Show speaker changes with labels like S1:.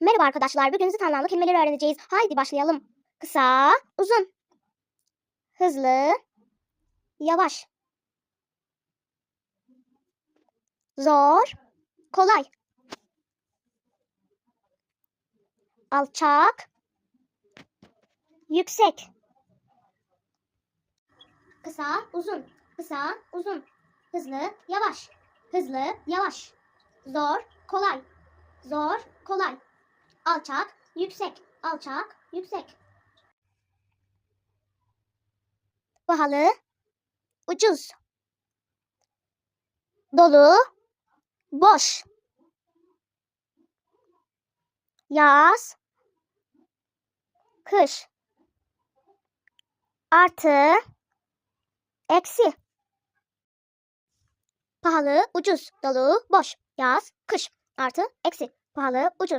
S1: Merhaba arkadaşlar. Bugün zıt anlamlı kelimeleri öğreneceğiz. Haydi başlayalım. Kısa, uzun. Hızlı, yavaş. Zor, kolay. Alçak, yüksek. Kısa, uzun. Kısa, uzun. Hızlı, yavaş. Hızlı, yavaş. Zor, kolay. Zor, kolay. Alçak, yüksek. Alçak, yüksek. Pahalı, ucuz. Dolu, boş. Yaz, kış. Artı, eksi. Pahalı, ucuz, dolu, boş. Yaz, kış. Artı, eksi. Pahalı, ucuz.